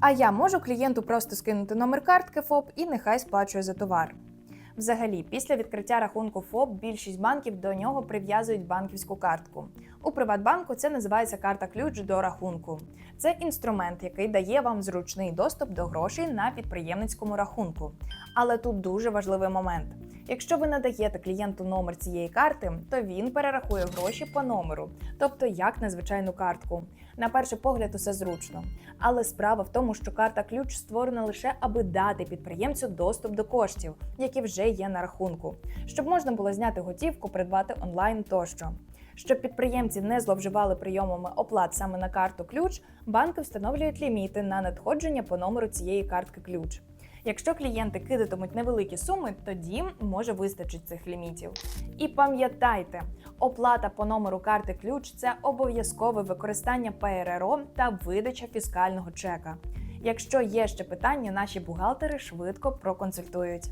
А я можу клієнту просто скинути номер картки ФОП і нехай сплачує за товар. Взагалі, після відкриття рахунку ФОП більшість банків до нього прив'язують банківську картку. У Приватбанку це називається карта ключ до рахунку. Це інструмент, який дає вам зручний доступ до грошей на підприємницькому рахунку. Але тут дуже важливий момент. Якщо ви надаєте клієнту номер цієї карти, то він перерахує гроші по номеру, тобто як на звичайну картку. На перший погляд, усе зручно. Але справа в тому, що карта ключ створена лише аби дати підприємцю доступ до коштів, які вже є на рахунку, щоб можна було зняти готівку, придбати онлайн тощо. Щоб підприємці не зловживали прийомами оплат саме на карту ключ, банки встановлюють ліміти на надходження по номеру цієї картки ключ. Якщо клієнти кидатимуть невеликі суми, тоді може вистачить цих лімітів. І пам'ятайте, оплата по номеру карти ключ це обов'язкове використання ПРРО та видача фіскального чека. Якщо є ще питання, наші бухгалтери швидко проконсультують.